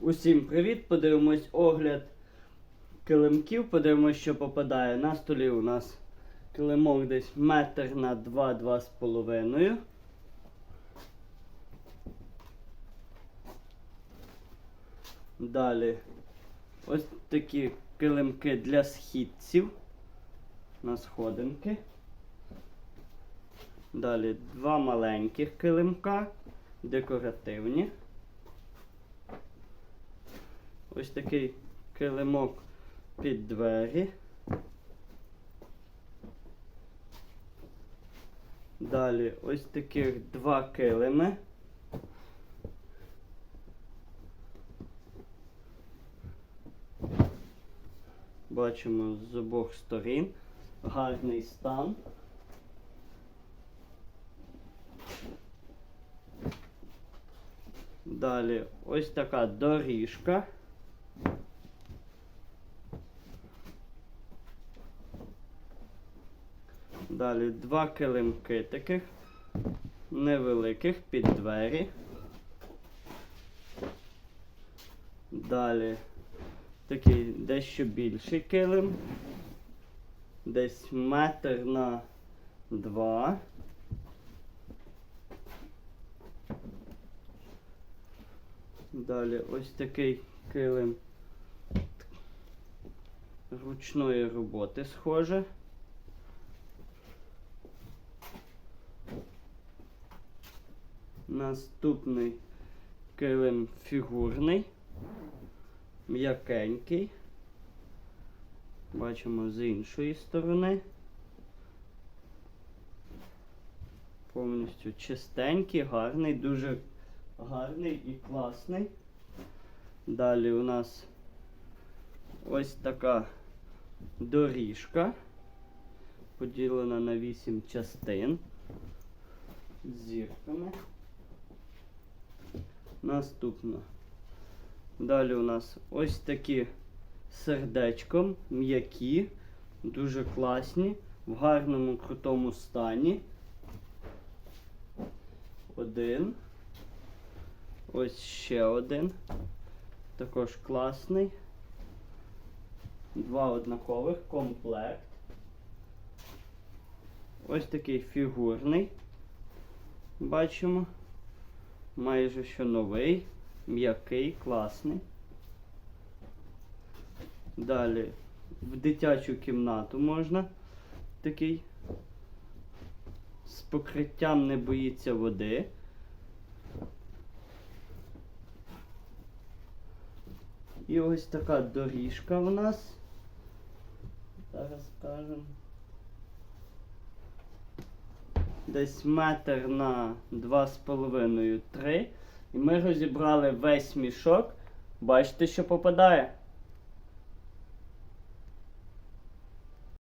Усім привіт! Подивимось огляд килимків, подивимось, що попадає. На столі у нас килимок десь метр на 2-2 з половиною. Далі ось такі килимки для східців на сходинки. Далі два маленьких килимка, декоративні. Ось такий килимок під двері. Далі ось таких два килими. Бачимо з обох сторін. Гарний стан. Далі ось така доріжка. Далі два килимки таких невеликих під двері. Далі такий дещо більший килим. Десь метр на два. Далі ось такий килим ручної роботи схоже. Наступний килим фігурний, м'якенький. Бачимо з іншої сторони. Повністю чистенький, гарний, дуже гарний і класний. Далі у нас ось така доріжка, поділена на 8 частин з зірками. Наступно. Далі у нас ось такі сердечком, м'які, дуже класні, в гарному крутому стані. Один. Ось ще один. Також класний. Два однакових комплект. Ось такий фігурний. Бачимо. Майже що новий, м'який, класний. Далі в дитячу кімнату можна такий. З покриттям не боїться води. І ось така доріжка в нас. Зараз скажемо. Десь метр на 2,5-3. І ми розібрали весь мішок. Бачите, що попадає?